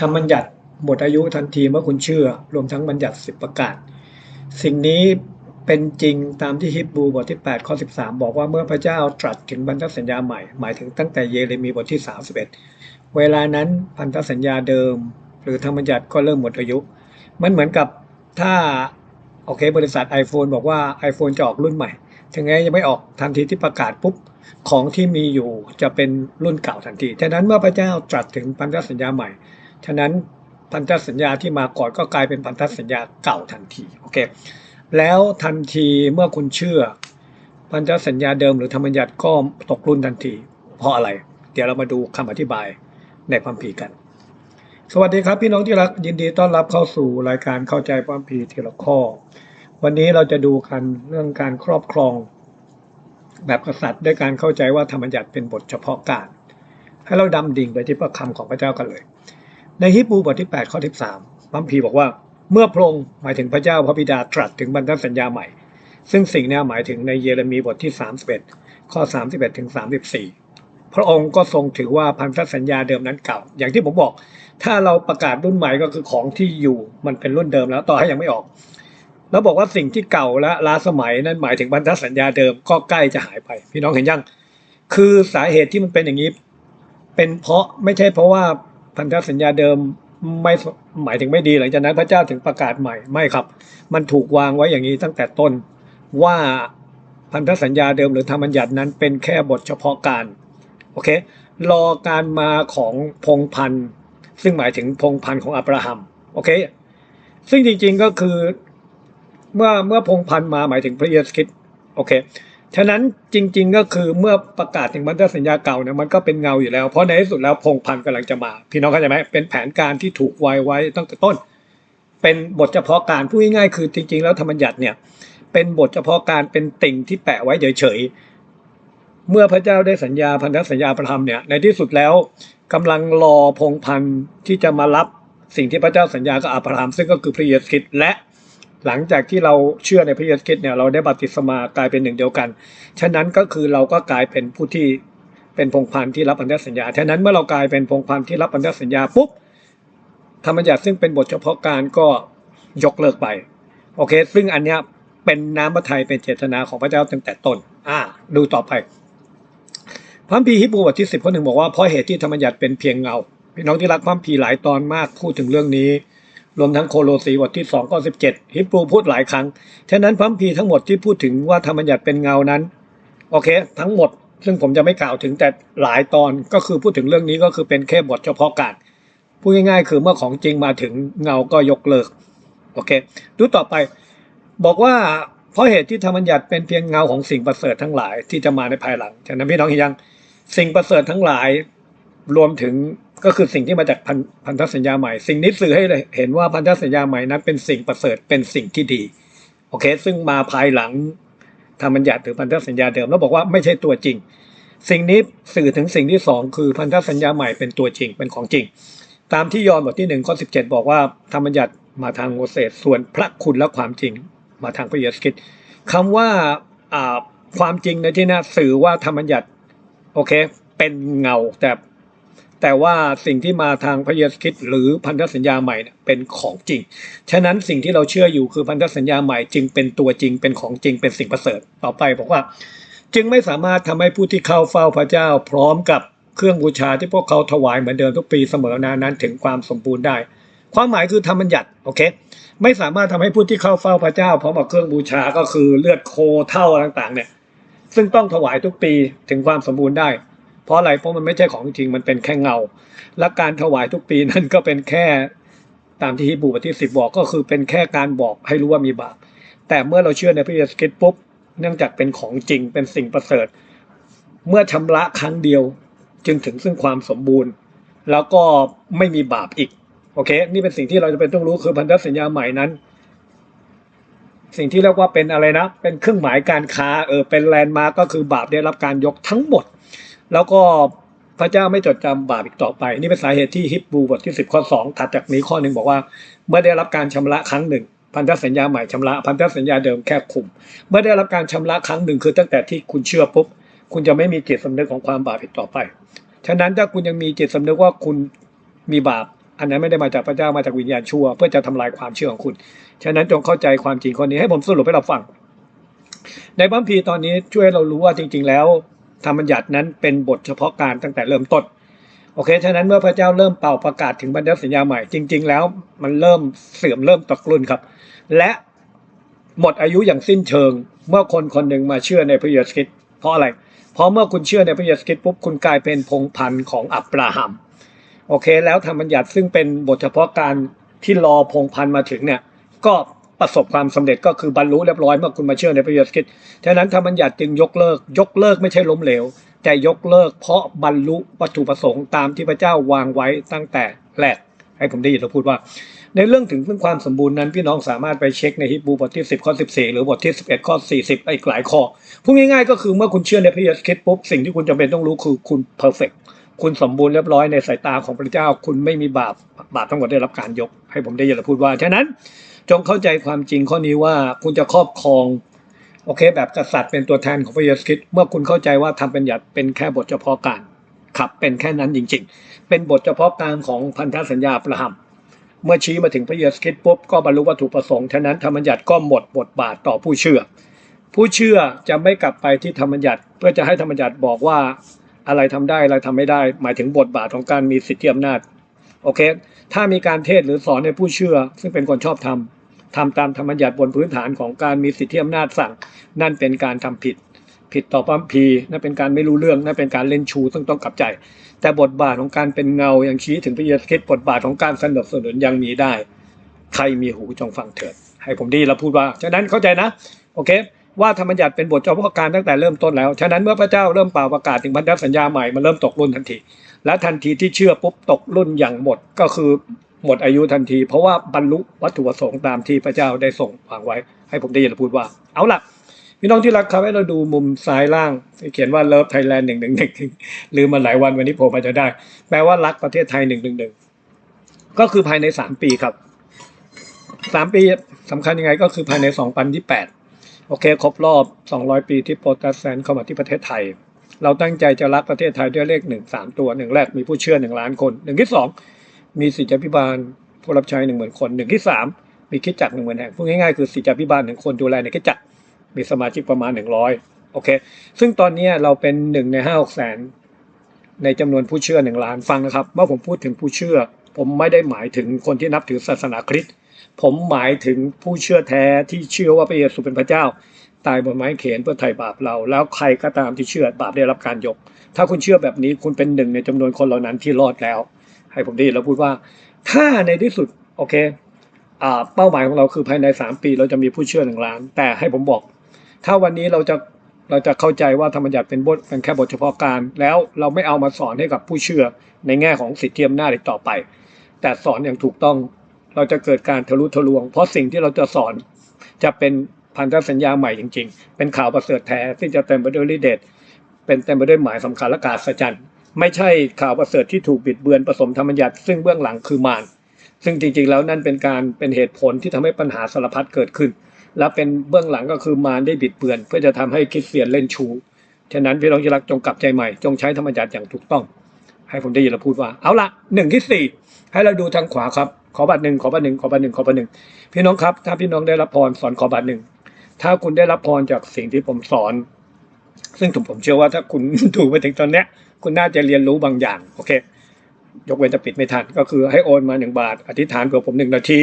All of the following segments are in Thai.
ทำบัญญัติหมดอายุทันทีเมื่อคุณเชื่อ รวมทั้งบัญญัติสิบประการสิ่งนี้เป็นจริงตามที่ฮิบรูบทที่ 8 ข้อ 13 บอกว่าเมื่อพระเจ้าตรัสถึงพันธสัญญาใหม่ หมายถึงตั้งแต่เยเรมีบทที่ 31 เวลานั้นพันธสัญญาเดิม หรือธรรมบัญญัติก็เริ่มหมดอายุ มันเหมือนกับถ้าโอเคบริษัท iPhone บอกว่า iPhone จะออกรุ่นใหม่ ถึงแม้ยังไม่ออกทันทีที่ประกาศปุ๊บของที่มีอยู่จะเป็นรุ่นเก่าทันทีฉะนั้นเมื่อพระเจ้าตรัสถึงพันธสัญญาใหม่ ฉะนั้นพันธสัญญาที่มาก่อนก็กลายเป็นพันธสัญญาเก่าทันทีโอเคแล้วทันทีเมื่อคุณเชื่อ พันธสัญญาเดิมหรือธรรมบัญญัติก็ตกรุ่นทันที เพราะอะไร เดี๋ยวเรามาดูคำอธิบายในความผีกัน สวัสดีครับพี่น้องที่รักยินดีต้อนรับเข้าสู่รายการเข้าใจความผีทีละข้อ วันนี้เราจะดูกันเรื่องการครอบครอง แบบกษัตริย์ด้วยการเข้าใจว่าธรรมบัญญัติเป็นบทเฉพาะการ ให้เราดำดิ่งไปที่พระคำของพระเจ้ากันเลย ในฮิบรูบทที่ 8 ข้อที่3พัมพีบอกว่า เมื่อพระองค์หมายถึงพระเจ้าพระบิดาตรัสถึงบรรทัดสัญญาใหม่ ซึ่งสิ่งนี้หมายถึงในเยเรมีบทที่ 31 ข้อ 31ถึง34 พระองค์ก็ทรงถือว่าพันธสัญญาเดิมนั้นเก่า อย่างที่ผมบอก ถ้าเราประกาศรุ่นใหม่ก็คือของที่อยู่มันเป็นรุ่นเดิมแล้วต่อให้ยังไม่ออก แล้วบอกว่าสิ่งที่เก่าและล้าสมัยนั้นหมายถึงพันธสัญญาเดิมก็ใกล้จะหายไป พี่น้องเห็นยัง คือสาเหตุที่มันเป็นอย่างนี้ เป็นเพราะไม่ใช่เพราะว่า พันธสัญญาเดิมไม่หมายถึงไม่ดีหลังจากนั้นพระเจ้าถึงประกาศใหม่ไม่ครับ มันถูกวางไว้อย่างนี้ตั้งแต่ต้นว่าพันธสัญญาเดิมหรือธรรมบัญญัตินั้นเป็นแค่บทเฉพาะการโอเครอการมาของพงพันธ์ซึ่งหมายถึงพงพันธ์ของอับราฮัมโอเคซึ่งจริงๆก็คือเมื่อเมื่อพงพันธ์มาหมายถึงพระเยซูคริสต์โอเค ฉะนั้นจริง ๆ ก็คือเมื่อประกาศถึงพันธสัญญาเก่าเนี่ยมันก็เป็นเงาอยู่แล้ว เพราะในที่สุดแล้วพงพันธ์กำลังจะมา พี่น้องเข้าใจไหมเป็นแผนการที่ถูกไว้ไว้ตั้งแต่ต้น เป็นบทเฉพาะการพูดง่ายๆคือจริง ๆ แล้วธรรมบัญญัติเนี่ยเป็นบทเฉพาะการเป็นติ่งที่แปะไว้เฉยๆเมื่อพระเจ้าได้สัญญาพันธสัญญาประธรรมเนี่ยในที่สุดแล้วกำลังรอพงพันธ์ที่จะมารับสิ่งที่พระเจ้าสัญญากับอับราฮัมซึ่งก็คือพระเยซูคริสต์และ หลังจากที่เราเชื่อในพระเยซูคริสต์เนี่ยเราได้บัพติศมากลายเป็นหนึ่งเดียวกัน ฉะนั้นก็คือเราก็กลายเป็นผู้ที่เป็นพงพันธุ์ที่รับพันธสัญญา ฉะนั้นเมื่อเรากลายเป็นพงพันธุ์ที่รับพันธสัญญาปุ๊บธรรมบัญญัติซึ่งเป็นบทเฉพาะการก็ยกเลิกไป โอเค ซึ่งอันเนี้ยเป็นน้ำพระทัยเป็นเจตนาของพระเจ้าตั้งแต่ต้น อ่า ดูต่อไป พระคัมภีฮิบรูบทที่สิบข้อหนึ่งบอกว่าเพราะเหตุที่ธรรมบัญญัติเป็นเพียงเงาพี่น้องที่รักพระคัมภีหลายตอนมากพูดถึงเรื่องนี้ รวมทั้งโคโลสีบทที่2ข้อ17 ฮิบรูพูดหลายครั้ง ฉะนั้นพระคัมภีทั้งหมดที่พูดถึงว่าธรรมบัญญัติเป็นเงานั้น โอเค ทั้งหมด ซึ่งผมจะไม่กล่าวถึงแต่หลายตอนก็คือพูดถึงเรื่องนี้ก็คือเป็นแค่บทเฉพาะการพูดง่ายๆ คือเมื่อของจริงมาถึงเงาก็ยกเลิก โอเค ดูต่อไป บอกว่าเพราะเหตุที่ธรรมบัญญัติเป็นเพียงเงาของสิ่งประเสริฐทั้งหลายที่จะมาในภายหลัง ฉะนั้นพี่น้องเห็นยังสิ่งประเสริฐทั้งหลายรวมถึง ก็คือสิ่งที่มาจากพันพนธสัญญาใหม่ สิ่งนี้สื่อให้เห็นว่าพันธสัญญาใหม่นั้นเป็นสิ่งประเสริฐเป็นสิ่งที่ดี โอเค ซึ่งมาภายหลังธรรมบัญญัติหรือพันธสัญญาเดิมแล้วบอกว่าไม่ใช่ตัวจริง สิ่งนี้สื่อถึงสิ่งที่สองคือพันธสัญญาใหม่เป็นตัวจริงเป็นของจริง ตามที่ยอห์นบทที่หนึ่งข้อสิบเจ็ดบอกว่าธรรมบัญญัติมาทางโมเสสส่วนพระคุณและความจริง มาทางพระเยซูคริสต์คำว่าความจริงในที่นี้สื่อว่าธรรมบัญญัติโอเค เป็นเงาแต่ แต่ว่าสิ่งที่มาทางพยซูคริสต์หรือพันธสัญญาใหม่เป็นของจริง ฉะนั้นสิ่งที่เราเชื่ออยู่คือพันธสัญญาใหม่จึงเป็นตัวจริงเป็นของจริงเป็นสิ่งประเสริฐต่อไปบอกว่า จึงไม่สามารถทำให้ผู้ที่เข้าเฝ้าพระเจ้าพร้อมกับเครื่องบูชาที่พวกเขาถวายเหมือนเดิมทุกปีเสมอนานั้นถึงความสมบูรณ์ได้ ความหมายคือธรรมบัญญัติโอเคไม่สามารถทำให้ผู้ที่เข้าเฝ้าพระเจ้าพร้อมกับเครื่องบูชาก็คือเลือดโคเท่าต่างๆเนี่ยซึ่งต้องถวายทุกปีถึงความสมบูรณ์ได้ ราะอะไรเพราะมันไม่ใช่ของจริงมันเป็นแค่เงา และการถวายทุกปีนั่นก็เป็นแค่ตามที่ฮิบูบทที่สิบบอกก็คือเป็นแค่การบอกให้รู้ว่ามีบาปแต่เมื่อเราเชื่อในพระเยซูคริสต์ปุ๊บเนื่องจากเป็นของจริงเป็นสิ่งประเสริฐ เมื่อชำระครั้งเดียวจึงถึงซึ่งความสมบูรณ์ แล้วก็ไม่มีบาปอีกโอเค นี่เป็นสิ่งที่เราจะเป็นต้องรู้คือพันธสัญญาใหม่นั้น สิ่งที่เรียกว่าเป็นอะไรนะ เป็นเครื่องหมายการค้าเออเป็นแลนด์มาร์กก็คือบาปได้รับการยกทั้งหมด แล้วก็พระเจ้าไม่จดจำบาปอีกต่อไป นี่เป็นสาเหตุที่ฮิบรูบทที่ 10 ข้อ 2 ถัดจากนี้ข้อหนึ่งบอกว่า เมื่อได้รับการชำระครั้งหนึ่ง พันธสัญญาใหม่ชำระ พันธสัญญาเดิมแค่คุม เมื่อได้รับการชำระครั้งหนึ่งคือตั้งแต่ที่คุณเชื่อปุ๊บคุณจะไม่มีจิตสำนึกของความบาปอีกต่อไป ฉะนั้นถ้าคุณยังมีจิตสำนึกว่าคุณมีบาป อันนั้นไม่ได้มาจากพระเจ้ามาจากวิญญาณชั่ว เพื่อจะทำลายความเชื่อของคุณ ฉะนั้นจงเข้าใจความจริงข้อนี้ให้ผมสรุปให้เราฟัง ในพระคัมภีร์ตอนนี้ช่วยเรารู้ว่าจริง ๆ แล้วธรรมบัญญัตินั้นเป็นบทเฉพาะการตั้งแต่เริ่มต้นโอเค ฉะนั้นเมื่อพระเจ้าเริ่มเป่าประกาศถึงบันทึกสัญญาใหม่ จริง ๆ แล้วมันเริ่มเสื่อมเริ่มตกรุ่นครับ และหมดอายุอย่างสิ้นเชิง เมื่อคนคนหนึ่งมาเชื่อในพระเยซูคริสต์เพราะอะไร เพราะเมื่อคุณเชื่อในพระเยซูคริสต์ปุ๊บคุณกลายเป็นพงพันธุ์ของอับราฮัม โอเค แล้วธรรมบัญญัติซึ่งเป็นบทเฉพาะการที่รอพงพันมาถึงเนี่ยก็ประสบความสำเร็จก็คือบรรลุเรียบร้อยเมื่อคุณมาเชื่อในพระเยซูคริสต์ฉะนั้นธรรมบัญญัติจึงยกเลิก ยกเลิกไม่ใช่ล้มเหลว แต่ยกเลิกเพราะบรรลุวัตถุประสงค์ตามที่พระเจ้าวางไว้ตั้งแต่แรกให้ผมได้ยินเราพูดว่า ในเรื่องถึงเรื่องความสมบูรณ์นั้นพี่น้องสามารถไปเช็คในฮิบรูบทที่ 10 ข้อ 14 หรือบทที่ 11 ข้อ 40อีกหลายข้อพูดง่ายๆ ก็คือเมื่อคุณเชื่อในพระเยซูคริสต์ปุ๊บสิ่งที่คุณจำเป็นต้องรู้คือคุณเพอร์เฟก คุณสมบูรณ์เรียบร้อยในสายตาของพระเจ้า คุณไม่มีบาปบาปทั้งหมดได้รับการยก ให้ผมได้ยินเราพูดว่า ฉะนั้นจงเข้าใจความจริงข้อนี้ว่าคุณจะครอบครองโอเค แบบกษัตริย์เป็นตัวแทนของพระเยซูคริสต์เมื่อคุณเข้าใจว่าทำเป็นหยัดเป็นแค่บทเฉพาะการครับเป็นแค่นั้นจริง ๆ เป็นบทเฉพาะการของพันธสัญญาอับราฮัมเมื่อชี้มาถึงพระเยซูคริสต์ปุ๊บก็บรรลุวัตถุประสงค์ฉะนั้นธรรมบัญญัติก็หมดบทบาทต่อผู้เชื่อ ผู้เชื่อจะไม่กลับไปที่ธรรมบัญญัติเพื่อจะให้ธรรมบัญญัติบอกว่า อะไรทำได้อะไรทำไม่ได้ หมายถึงบทบาทของการมีสิทธิอำนาจโอเค ถ้ามีการเทศหรือสอนให้ผู้เชื่อ ซึ่งเป็นคนชอบทำทำตามธรรมบัญญัติบนพื้นฐานของการมีสิทธิอำนาจสั่ง นั่นเป็นการทำผิด ผิดต่อพระคัมภีนั่นเป็นการไม่รู้เรื่องนั่นเป็นการเล่นชูซึ่งต้องกลับใจ แต่บทบาทของการเป็นเงายังชี้ถึงพระเยซูคริสต์บทบาทของการสนับสนุนยังมีได้ ใครมีหูจงฟังเถิด ให้ผมดีแล้วพูดว่าฉะนั้นเข้าใจนะ โอเค ว่าธรรมบัญญัติเป็นบทเฉพาะการตั้งแต่เริ่มต้นแล้ว ฉะนั้นเมื่อพระเจ้าเริ่มเป่าประกาศถึงพันธสัญญาใหม่มันเริ่มตกรุ่นทันที และทันทีที่เชื่อปุ๊บตกรุ่นอย่างหมดก็คือหมดอายุทันที เพราะว่าบรรลุวัตถุประสงค์ตามที่พระเจ้าได้ส่งวางไว้ ให้ผมได้ยินพูดว่า เอาล่ะพี่น้องที่รักครับให้เราดูมุมซ้ายล่างที่เขียนว่าเลิฟไทยแลนด์หนึ่งหนึ่งหนึ่งลืมมาหลายวันวันนี้ผมอาจจะได้ แปลว่ารักประเทศไทยหนึ่งหนึ่งหนึ่งก็คือภายในสามปีครับสามปีสำคัญยังไงก็คือภายในสองพันที่แปด โอเค ครบรอบสองร้อยปีที่โปรตสแตนต์เข้ามาที่ประเทศไทย เราตั้งใจจะรักประเทศไทยด้วยเลขหนึ่งสามตัวหนึ่งแรกมีผู้เชื่อหนึ่งล้านคนหนึ่งที่สองมีสิทธิพิบาลผู้รับใช้หนึ่งหมื่นคนหนึ่งที่สามมีคิดจักรหนึ่งหมื่นแห่งพูดง่ายๆคือสิทธิพิบาลหนึ่งคนดูแลในคิดจักรมีสมาชิกประมาณหนึ่งร้อยโอเค ซึ่งตอนนี้เราเป็นหนึ่งในห้าหกแสนในจำนวนผู้เชื่อหนึ่งล้านฟังนะครับ เมื่อผมพูดถึงผู้เชื่อ ผมไม่ได้หมายถึงคนที่นับถือศาสนาคริสต์ ผมหมายถึงผู้เชื่อแท้ที่เชื่อว่าพระเยซูเป็นพระเจ้า ตายบนไม้เขนเพื่อไถ่บาปเรา แล้วใครก็ตามที่เชื่อบาปได้รับการยก ถ้าคุณเชื่อแบบนี้คุณเป็นหนึ่งในจำนวนคนเหล่านั้นที่รอดแล้ว ให้ผมได้ยินแล้วพูดว่า ถ้าในที่สุดโอเคอเป้าหมายของเราคือภายในสามปีเราจะมีผู้เชื่อหนึ่งล้าน แต่ให้ผมบอก ถ้าวันนี้เราจะเราจะเข้าใจว่าธรรมบัญญัติเป็นบทเป็นแค่บทเฉพาะการ แล้วเราไม่เอามาสอนให้กับผู้เชื่อในแง่ของสิทธิอำนาจอีกต่อไป แต่สอนอย่างถูกต้อง เราจะเกิดการทะลุทะลวง เพราะสิ่งที่เราจะสอนจะเป็นพันธสัญญาใหม่จริง ๆ เป็นข่าวประเสริฐแท้ที่จะเต็มไปด้วยฤทธิ์เดชเป็นเต็มไปด้วยหมายสำคัญและการสัจจันไม่ใช่ข่าวประเสริฐที่ถูกบิดเบือนผสมธรรมัญญัติซึ่งเบื้องหลังคือมารซึ่งจริงๆแล้วนั่นเป็นการเป็นเหตุผลที่ทำให้ปัญหาสารพัดเกิดขึ้น และเป็นเบื้องหลังก็คือมารได้บิดเบือน เพื่อจะทำให้คริสเตียนเล่นชูฉะนั้นพี่น้องที่รักจงกลับใจใหม่จงใช้ธรรมัญญัติอย่างถูกต้อง ให้ผมได้ยินเราพูดว่า เอาละหนึ่งที่สี่ให้เราดูทางขวาครับ ขอบัตรหนึ่งขอบัตรหนึ่งขอบัตรหนึ่งขอบัตรหนึ่งพี่น้องครับ ถ้าพี่น้องได้รับพรสอนขอบัตรหนึ่งถ้าคุณได้รับพรจากสิ่งที่ผมสอน ซึ่งผมเชื่อว่าถ้าคุณดูไปถึงตอนเนี้ย คุณน่าจะเรียนรู้บางอย่างโอเค ยกเว้นจะปิดไม่ทันก็คือให้โอนมาหนึ่งบาท อธิษฐานเผื่อผมหนึ่งนาที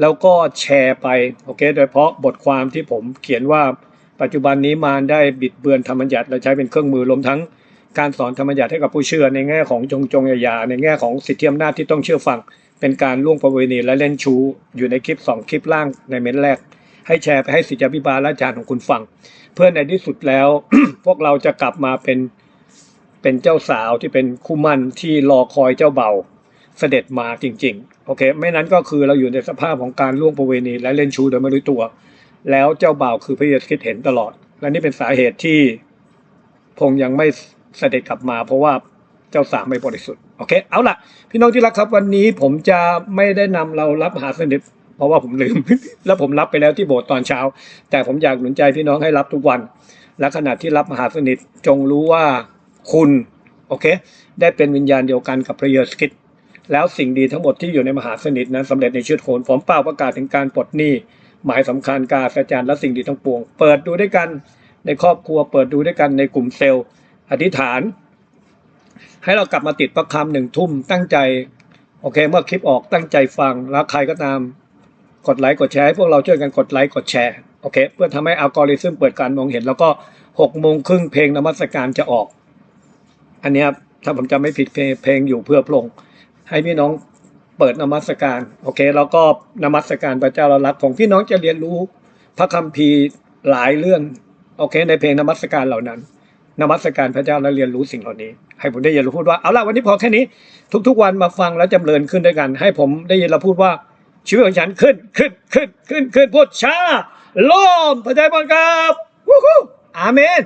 แล้วก็แชร์ไปโอเค โดยเฉพาะบทความที่ผมเขียนว่าปัจจุบันนี้มารได้บิดเบือนธรรมบัญญัติและใช้เป็นเครื่องมือรวมทั้งการสอนธรรมบัญญัติให้กับผู้เชื่อในแง่ของจงจงยายาในแง่ของสิทธิอำนาจที่ต้องเชื่อฟัง เป็นการล่วงประเวณีและเล่นชู้ อยู่ในคลิปสองคลิปล่างในเม้นแรก ให้แชร์ไปให้สิทธิพิบาลและอาจารย์ของคุณฟัง เพื่อในที่สุดแล้ว พวกเราจะกลับมาเป็นเป็นเจ้าสาวที่เป็นคู่มั่นที่รอคอยเจ้าเบ่าเสด็จมาจริง ๆ โอเค ไม่นั้นก็คือเราอยู่ในสภาพของการล่วงประเวณีและเล่นชู้โดยไม่รู้ตัว แล้วเจ้าบ่าวคือพระเยซูคริสต์เห็นตลอด และนี่เป็นสาเหตุที่พงยังไม่เสด็จกลับมา เพราะว่าเจ้าสาวไม่บริสุทธิ์ อเคเอาล่ะ พี่น้องที่รักครับวันนี้ผมจะไม่ได้นำเรารับมหาสนิทเพราะว่าผมลืม แล้วผมรับไปแล้วที่โบสถ์ตอนเช้า แต่ผมอยากหนุนใจพี่น้องให้รับทุกวัน และขณะที่รับมหาสนิทจงรู้ว่าคุณโอเค ได้เป็นวิญญาณเดียวกันกับพระเยซูคริสต์แล้วสิ่งดีทั้งหมดที่อยู่ในมหาสนิทนั้นสำเร็จในชีวิตโหนผมเปล่าประกาศถึงการปลดหนี้หมายสำคัญการอาจารย์และสิ่งดีทั้งปวง เปิดดูด้วยกันในครอบครัวเปิดดูด้วยกันในกลุ่มเซลล์ อธิษฐาน ให้เรากลับมาติดประคำหนึ่งทุ่มตั้งใจ โอเค เมื่อคลิปออกตั้งใจฟังแล้วใครก็ตาม กดไลค์กดแชร์ให้พวกเราช่วยกันกดไลค์กดแชร์โอเค เพื่อทำให้อัลกอริทึมเปิดการมองเห็น แล้วก็หกโมงครึ่งเพลงนมัสการจะออก อันนี้ยถ้าผมจำไม่ผิดเพลงเพลงอยู่เพื่อพรงให้พี่น้องเปิดนมัสการโอเค แล้วก็นมัสการพระเจ้าเรารักของพี่น้องจะเรียนรู้พระคัมภีร์หลายเรื่องโอเค ในเพลงนมัสการเหล่านั้น นมัสการพระเจ้าและเรียนรู้สิ่งเหล่านี้ ให้ผมได้ยินเราพูดว่าเอาละวันนี้พอแค่นี้ ทุก ๆ วันมาฟังแล้วจำเริญขึ้นด้วยกัน ให้ผมได้ยินเราพูดว่าชีวิตของฉันขึ้นขึ้นขึ้นขึ้นขึ้นพูดช้าล้อมพระเจ้าบังคับวู้ฮู้อาเมน